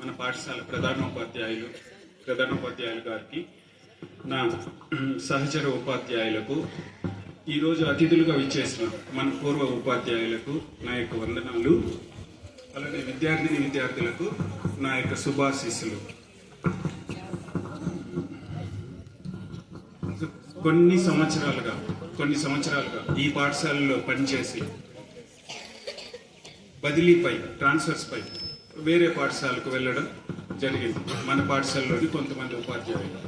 మన పాఠశాల ప్రధానోపాధ్యాయులు ప్రధానోపాధ్యాయులు గారికి నా సహచర ఉపాధ్యాయులకు ఈరోజు అతిథులుగా విచ్చేసిన మన పూర్వ ఉపాధ్యాయులకు నా యొక్క వందనాలు. అలాగే విద్యార్థిని విద్యార్థులకు నా యొక్క శుభాశీస్సులు. కొన్ని సంవత్సరాలుగా కొన్ని సంవత్సరాలుగా ఈ పాఠశాలలో పనిచేసి బదిలీపై ట్రాన్స్ఫర్స్ పై వేరే పాఠశాలకు వెళ్ళడం జరిగింది. మన పాఠశాలలోని కొంతమంది ఉపాధ్యాయులు.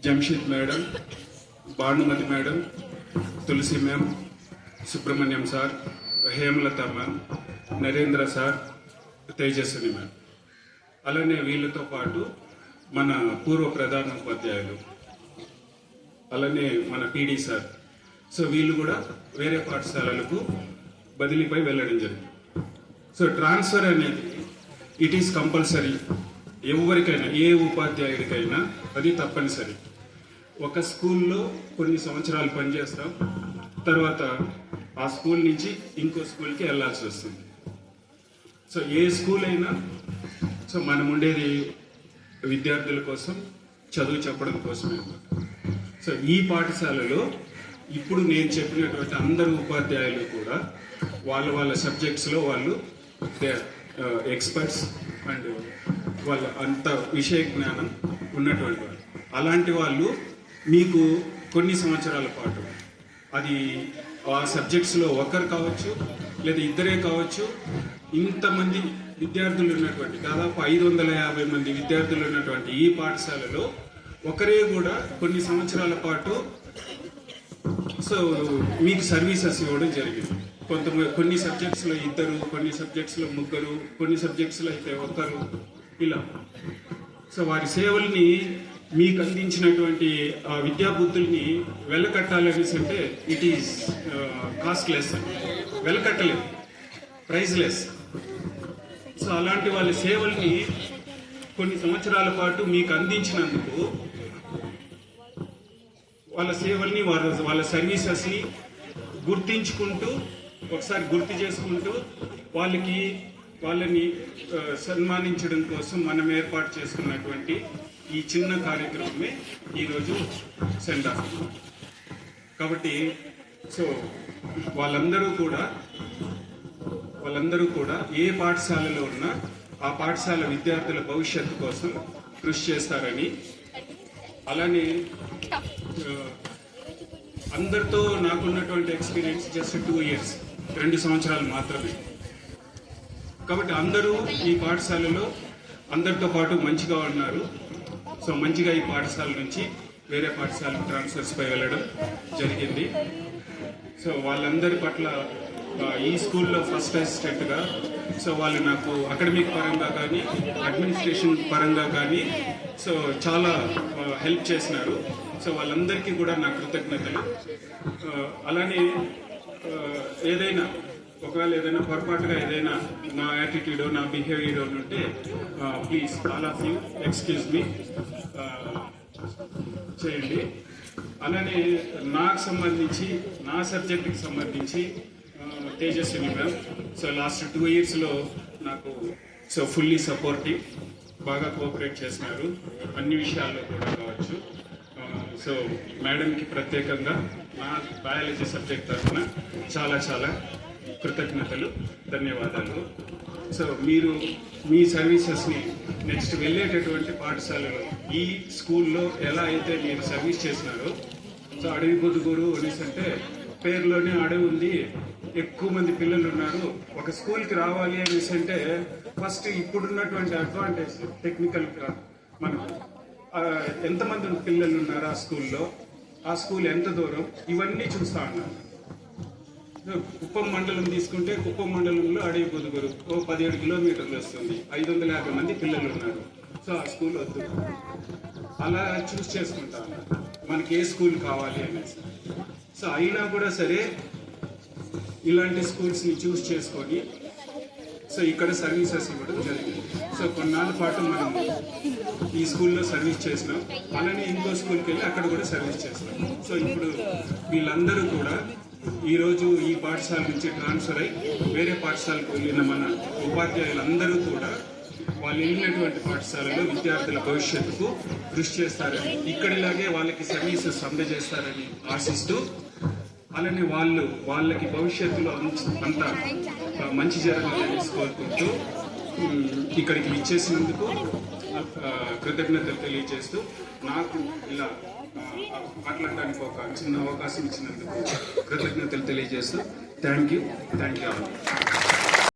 Jamsheed madam Bhanumathi madam Tulasi ma'am Subrahmanyam sir Hemalatha ma'am Narendra sir Tejaswini ma'am. అలానే వీళ్ళతో పాటు మన పూర్వ ప్రధాన ఉపాధ్యాయులు. అలానే మన పీడీ సార్. సో వీళ్ళు కూడా వేరే పాఠశాలలకు బదిలీపై వెళ్ళడం జరిగింది. సో ట్రాన్స్ఫర్ అనేది ఇట్ ఈస్ కంపల్సరీ ఎవరికైనా ఏ ఉపాధ్యాయుడికైనా అది తప్పనిసరి. ఒక స్కూల్లో కొన్ని సంవత్సరాలు పనిచేస్తాం. తర్వాత ఆ స్కూల్ నుంచి ఇంకో స్కూల్కి వెళ్ళాల్సి వస్తుంది. సో ఏ స్కూల్ అయినా సో మనం ఉండేది విద్యార్థుల కోసం చదువు చెప్పడం కోసమే. సో ఈ పాఠశాలలో ఇప్పుడు నేను చెప్పినటువంటి అందరు ఉపాధ్యాయులు కూడా వాళ్ళ వాళ్ళ సబ్జెక్ట్స్లో వాళ్ళు ఎక్స్పర్ట్స్ అండ్ uh, వాళ్ళ అంత విషయ జ్ఞానం ఉన్నటువంటి వాళ్ళు. అలాంటి వాళ్ళు మీకు కొన్ని సంవత్సరాల పాటు అది ఆ సబ్జెక్ట్స్లో ఒకరు కావచ్చు లేదా ఇద్దరే కావచ్చు ఇంతమంది విద్యార్థులు ఉన్నటువంటి దాదాపు ఐదు వందల యాభై మంది విద్యార్థులు ఉన్నటువంటి ఈ పాఠశాలలో ఒకరే కూడా కొన్ని సంవత్సరాల పాటు సో మీకు సర్వీసెస్ ఇవ్వడం జరిగింది. కొంత కొన్ని సబ్జెక్ట్స్లో ఇద్దరు కొన్ని సబ్జెక్ట్స్లో ముగ్గురు కొన్ని సబ్జెక్ట్స్లో అయితే ఒకరు ఇలా. సో వారి సేవల్ని మీకు అందించినటువంటి ఆ విద్యాబుద్ధుల్ని వెలకట్టాలనేసి అంటే ఇట్ ఈస్ కాస్ట్లెస్ వెలకట్టలేదు. ప్రైజ్లెస్ సో అలాంటి వాళ్ళ సేవల్ని కొన్ని సంవత్సరాల పాటు మీకు అందించినందుకు వాళ్ళ సేవల్ని వాళ్ళ వాళ్ళ సర్వీసెస్ని గుర్తించుకుంటూ ఒకసారి గుర్తు చేసుకుంటూ వాళ్ళకి వాళ్ళని సన్మానించడం కోసం మనం ఏర్పాటు చేసుకున్నటువంటి ఈ చిన్న కార్యక్రమమే ఈరోజు సెండ్ ఆఫ్ కాబట్టి సో వాళ్ళందరూ కూడా వాళ్ళందరూ కూడా ఏ పాఠశాలలో ఉన్నా ఆ పాఠశాల విద్యార్థుల భవిష్యత్తు కోసం కృషి చేస్తారని అలానే అందరితో నాకున్నటువంటి ఎక్స్పీరియన్స్ జస్ట్ టూ ఇయర్స్ రెండు సంవత్సరాలు మాత్రమే. కాబట్టి అందరూ ఈ పాఠశాలలో అందరితో పాటు మంచిగా ఉన్నారు. సో మంచిగా ఈ పాఠశాల నుంచి వేరే పాఠశాలకు ట్రాన్స్ఫర్స్పై వెళ్ళడం జరిగింది. సో వాళ్ళందరి పట్ల ఈ స్కూల్లో ఫస్ట్ అసిస్టెంట్గా సో వాళ్ళు నాకు అకాడమిక్ పరంగా కానీ అడ్మినిస్ట్రేషన్ పరంగా కానీ సో చాలా హెల్ప్ చేసినారు. సో వాళ్ళందరికీ కూడా నా కృతజ్ఞతలు. అలానే ఏదైనా ఒకవేళ ఏదైనా పొరపాటుగా ఏదైనా నా యాటిట్యూడ్ నా బిహేవియర్ ఉంటే please all of you excuse me చేయండి. అలానే నాకు సంబంధించి నా సబ్జెక్ట్కి సంబంధించి Tejaswini ma'am so last two ఇయర్స్లో నాకు సో ఫుల్లీ సపోర్టివ్ బాగా కోఆపరేట్ చేసినారు. అన్ని విషయాల్లో కూడా కావచ్చు. సో మేడంకి ప్రత్యేకంగా మా బయాలజీ సబ్జెక్ట్ తరఫున చాలా చాలా కృతజ్ఞతలు ధన్యవాదాలు. సో మీరు మీ సర్వీసెస్ని నెక్స్ట్ వెళ్ళేటటువంటి పాఠశాలలో ఈ స్కూల్లో ఎలా అయితే మీరు సర్వీస్ చేసినారో సో అడవి పొద్దుగూరు అనేసి అంటే పేరులోనే అడవి ఉంది ఎక్కువ మంది పిల్లలు ఉన్నారు ఒక స్కూల్కి రావాలి అనేసి అంటే ఫస్ట్ ఇప్పుడున్నటువంటి అడ్వాంటేజ్ టెక్నికల్గా మనం ఎంతమంది పిల్లలు ఉన్నారు ఆ స్కూల్లో? ఆ స్కూల్ ఎంత దూరం? ఇవన్నీ చూస్తా ఉన్నాను కుప్పం మండలం తీసుకుంటే కుప్పం మండలంలో అడవి పొదుగురు. ఓ పదిహేడు కిలోమీటర్లు వస్తుంది. ఐదు వందల యాభై మంది పిల్లలు ఉన్నారు. సో ఆ స్కూల్ వద్దు. అలా చూస్ చేసుకుంటా మనకి ఏ స్కూల్ కావాలి అనేసి. సో అయినా కూడా సరే ఇలాంటి స్కూల్స్ని చూస్ చేసుకొని సో ఇక్కడ సర్వీసెస్ ఇవ్వడం జరిగింది. సో కొన్నాళ్ళ పాటు మనం ఈ స్కూల్లో సర్వీస్ చేసినాం. అలానే ఇంకో స్కూల్కి వెళ్ళి అక్కడ కూడా సర్వీస్ చేసినాం. సో ఇప్పుడు వీళ్ళందరూ కూడా ఈరోజు ఈ పాఠశాల నుంచి ట్రాన్స్ఫర్ అయి వేరే పాఠశాలకు వెళ్ళిన మన ఉపాధ్యాయులందరూ కూడా వాళ్ళు వెళ్ళినటువంటి పాఠశాలలో విద్యార్థుల భవిష్యత్తుకు కృషి చేస్తారని ఇక్కడిలాగే వాళ్ళకి సర్వీసెస్ అందజేస్తారని ఆశిస్తూ అలానే వాళ్ళు వాళ్ళకి భవిష్యత్తులో అంత- అంత మంచి జరగాలని కోరుకుంటూ ఇక్కడికి ఇచ్చేసినందుకు కృతజ్ఞతలు తెలియజేస్తూ నాకు ఇలా మాట్లాడడానికి ఒక చిన్న అవకాశం ఇచ్చినందుకు కృతజ్ఞతలు తెలియజేస్తూ థ్యాంక్ యూ థ్యాంక్ యూ.